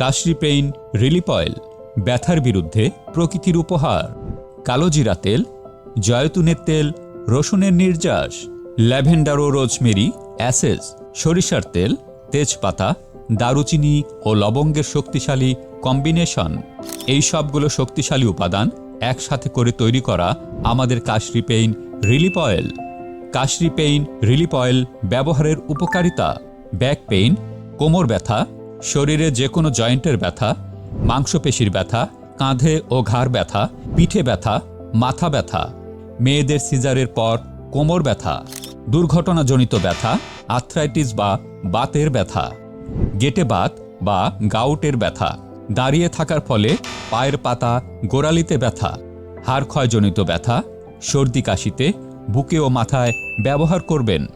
কাশরি pain relief oil, ব্যথার বিরুদ্ধে প্রকৃতির উপহার কালোজিরা তেল, জয়তুনের তেল, রসুনের নির্যাস, ল্যাভেন্ডার ও রোজমেরি অ্যাসেস সরিষার তেল, তেজপাতা, দারুচিনি ও লবঙ্গের শক্তিশালী কম্বিনেশন। এই সবগুলো শক্তিশালী উপাদান একসাথে করে তৈরি করা আমাদের Kashri pain relief oil. Kashri pain relief oil ব্যবহারের উপকারিতা। ব্যাক পেইন, কোমর ব্যথা শরীরে যে কোনো জয়েন্টের ব্যথা, মাংসপেশির ব্যথা, কাঁধে ও ঘাড় ব্যথা, পিঠে ব্যথা, মাথা ব্যথা, মেয়েদের সিজারের পর কোমর ব্যথা, দুর্ঘটনাজনিত ব্যথা, আর্থ্রাইটিস বা বাতের ব্যথা, গেটে বাত বা গাউটের ব্যথা, দাঁড়িয়ে থাকার ফলে পায়ের পাতা, গোড়ালিতে ব্যথা, হাড় ক্ষয়জনিত ব্যথা, সর্দি কাশিতে, বুকে ও মাথায় ব্যবহার করবেন।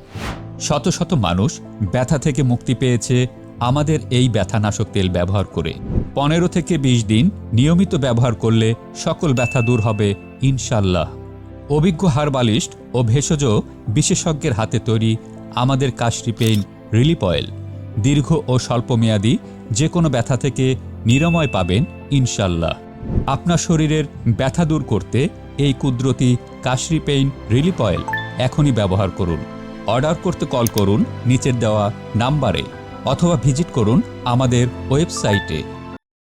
শত শত মানুষ ব্যথা থেকে মুক্তি পেয়েছে আমাদের এই ব্যথানাশক তেল ব্যবহার করে। পনেরো থেকে ২০ দিন নিয়মিত ব্যবহার করলে সকল ব্যথা দূর হবে, ইনশাল্লাহ। অভিজ্ঞ হারবালিস্ট ও ভেষজ বিশেষজ্ঞের হাতে তৈরি আমাদের কাশরি পেইন রিলিপ অয়েল। দীর্ঘ ও স্বল্পমেয়াদী যে কোনো ব্যথা থেকে নিরাময় পাবেন, ইনশাল্লাহ। আপনার শরীরের ব্যথা দূর করতে এই কুদরতি কাশরি পেইন রিলিপ অয়েল এখনই ব্যবহার করুন। অর্ডার করতে কল করুন, নিচের দেওয়া নাম্বারে। অথবা ভিজিট করুন আমাদের ওয়েবসাইটে।